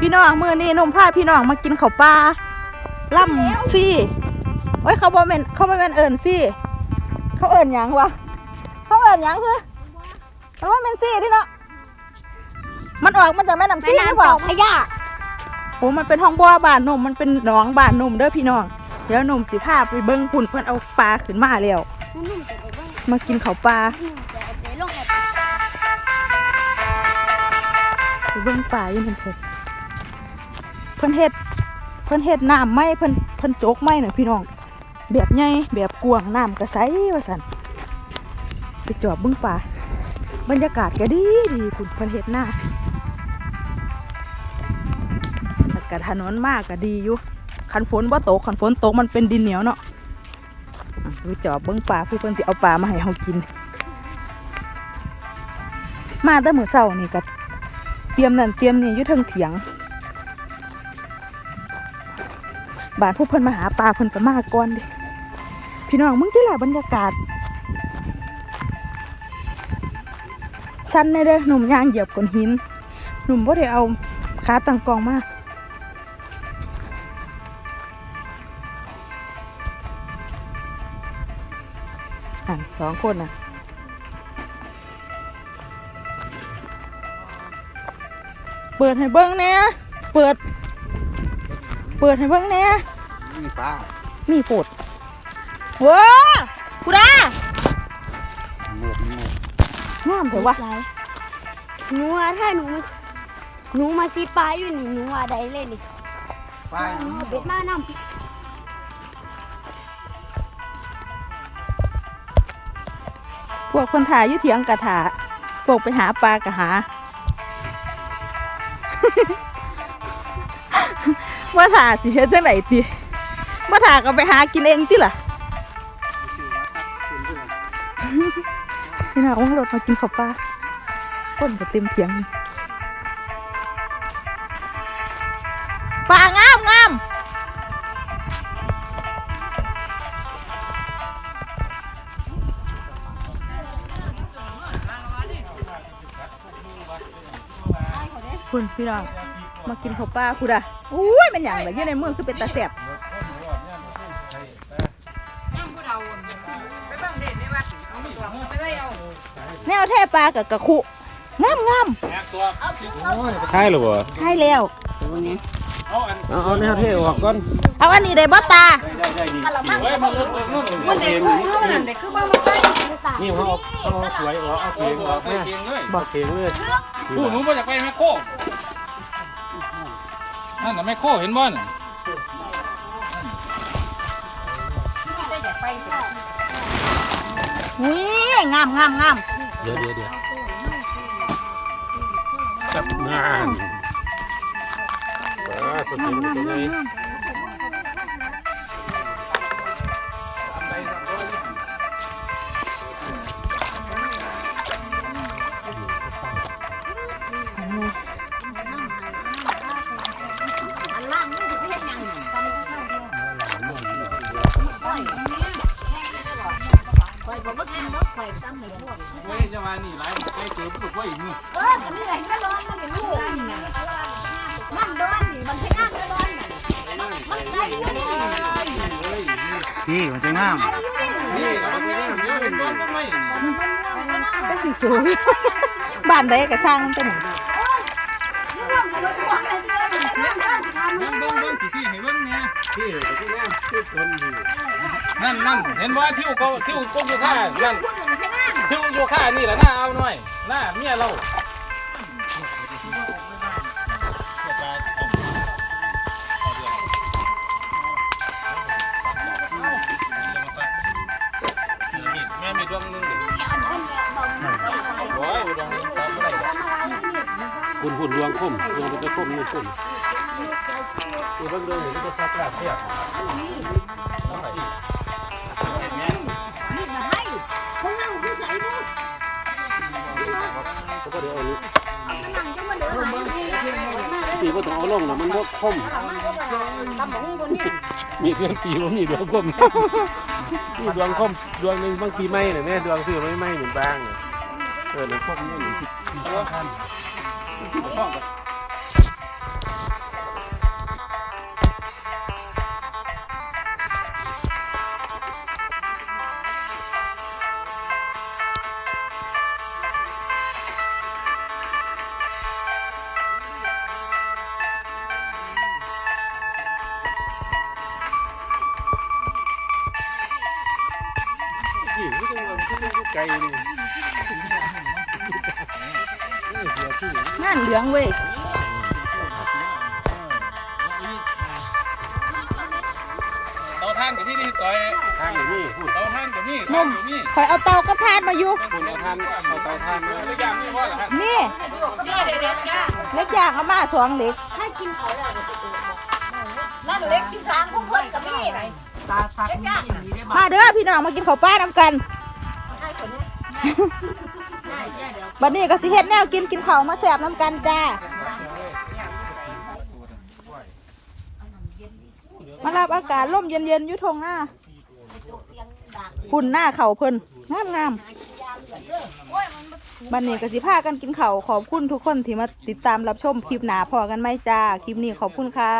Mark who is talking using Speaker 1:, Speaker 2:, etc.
Speaker 1: พี่น้องมือนี่นุ่มผ้าพี่น้องมากินข้าวปลาล่ำซี่โอ้ยเขาบอเมนเขาบอเมนเอิญซี่ เขาเอิญหยังวะเขาเอิญหยังคือมันว่าเมนซี่ดิเนาะมันออกมาจากแม่น้ำซี่หรือเปล่า
Speaker 2: พญา
Speaker 1: โอ้มันเป็นห้องบัวบ้านหนุ่มมันเป็นหนองบ้านหนุ่มเด้อพี่น้องเดี๋ยวหนุ่มสิพาไปเบิ้งปุ่นเพื่อนเอาปลาขึ้นมาแล้ว
Speaker 2: นุ่มแต่เด็กว่า
Speaker 1: มากินข้าวปลา
Speaker 2: นุ่มแต่เด็กลงกับ
Speaker 1: ไปเบิ้งปลาอยู่เพิ่นเพิ่น เพิ่นเฮ็ดเพิ่นเฮ็ดน้ำไหมเพิ่นเพิ่นโจกไหมน่ะพี่น้อง แบบใหญ่แบบกวางน้ำกระใสว่าสันไปจอบเบิ้งป่าบรรยากาศก็ดีดีคุณเพิ่นเฮ็ดหน้าอากาศถนนมากก็ดีอยู่คันฝนบ่าตกคันฝนตกมันเป็นดินเหนียวเนาะอะไปจอบเบิ้งป่าผู้เพิ่นสิเอาปลามาให้เฮากิน มาแต่เมื้อเช้านี่ก็เตรียมนั่นเตรียมนี่อยู่ทิงเถียง บ้านผู้เพิ่นมาหาปลาเพิ่นก็มาก่อนดิพี่น้องมึงที่ละบรรยากาศสั้นในเด้อหนุ่มย่างเหยียบก้อนหิน หนุ่มบ่ได้เอาขาตังกองมาอะสองคนน่ะเปิดให้เบิ้งเนี่ยเปิด เปิดให้เบิ้งเนี่ย
Speaker 3: มีปลา
Speaker 1: มีโปดว้ากูได้
Speaker 3: หมวกหมวก
Speaker 1: งามเถอะวะ
Speaker 2: หนูว่าถ้าหนูมาหนูมาซีปลาอยู่นี่หนูว่าได้เลยนี่
Speaker 3: ปลา
Speaker 2: เอาเบ็ดมานำ
Speaker 1: พวกคนถ่ายอยู่เถียงกะถาพวกไปหาปลากะหา ว่าถ่าสิเฮ็ดจังไหนติว่าถ่าก็ไปหากินเองติล่ะพี่น้องรถมากินข้าวปลาคนก็เต็มเถียงปลางามงามคุณพี่น้องมากินข้าวปลาคุณอะ อุ้ยมันอย่างไรอยู่ในมือคือเป็นตาแสบแนวแท่ปลากับกระคุงามงาม
Speaker 4: ใช่หรือเปล่า
Speaker 1: ใช่แล้ว
Speaker 4: เอาเอาแนวเท่ออกก่อน
Speaker 1: เอาอันนี้ได้บ่ตา
Speaker 4: เฮ้ยมันมันเด็กคู่เมื่อนั่นเด็กคือบ้ามาใส่นี่เขาเอาเอาสวยออกเอาเขียงออกนะบอกเขียงเลย
Speaker 5: ผู้หนูมาจากไปแมคโคร นั่นน่ะแมคโครเห็นบ่น่ะ
Speaker 1: อุ้ยงามงามงาม
Speaker 4: เดี๋ยวเดี๋ยวเดี๋ยวจับงานว้าตัวจริงเป็นไง
Speaker 5: เว้ยจะมานี่หลายไปเจอผู้ป่วยอีกมื้อ
Speaker 3: พี่มันจะงาม
Speaker 5: นี่เราไปเดี๋ยวเห็นบ่ทำไม
Speaker 1: ก็สิสวยบ้านใดก็สร้างมันเป็นหยัง
Speaker 5: เบิ่งเบิ่งเบิ่งสิสิให้เบิ่งแหน่
Speaker 4: ที่ที่งามที่คนอยู่
Speaker 5: นั่นนั่นเห็นบ่ทิวก็ทิวก็อยู่ท่านั่นทิวอยู่ท่านี่แหละหน้าเอาหน่อยหน้าเมียเราแม่มีดวงนึงโอ้ยดวงนึงตามบ่ได้
Speaker 4: คุณหุ่นดวงคมดวงเป็นคมนี่คมตัวเบิ่งเดินเห็นก็ซักลาเทียบ ปีก็ต้องเอาลงแล้วมันก็คมมีเรื่องปีว่ามีดวงคมมีดวงคมดวงหนึ่งบางปีไม่เนี่ยแม่ดวงซื้อไม่ไม่เหมือนบ้างเนี่ยเออหรือคมนี่เหมือนที่ที่สำคัญ
Speaker 1: งานเหลืองเว้ย
Speaker 5: เตาท่านกับพี่นี่ต่อย
Speaker 4: ทางนี้พูด
Speaker 5: เตาท่านกับนี่
Speaker 1: นุ่มคอยเอาเตากับทานมาอยู่
Speaker 4: คุณเอาทานเอาเตาทานมา
Speaker 5: ตัวอย่างนี่พ่อเหรอฮะ
Speaker 1: นี่เล็กอย่างเอามาสองเล็ก
Speaker 6: นั่นเล็กที่สามของเพิ่นกับนี่ตาตาเล็กยาก
Speaker 1: มาเด้อพี่น้องมากินข้าวปลาน้ำกัน บัดนี้ก็สิเฮ็ดแนวกินกินข้าวมาแสบน้ำกันจ้า มารับอากาศร่มเย็นๆอยู่ทงหน้าหุ่นหน้าเข่าเพิ่นงามงามๆบันนี้กสิพากันกินเข้าขอบคุณทุกคนที่มาติดตามรับชมคลิปหนาพอกันไหมจ้า คลิปนี้ขอบคุณค่ะ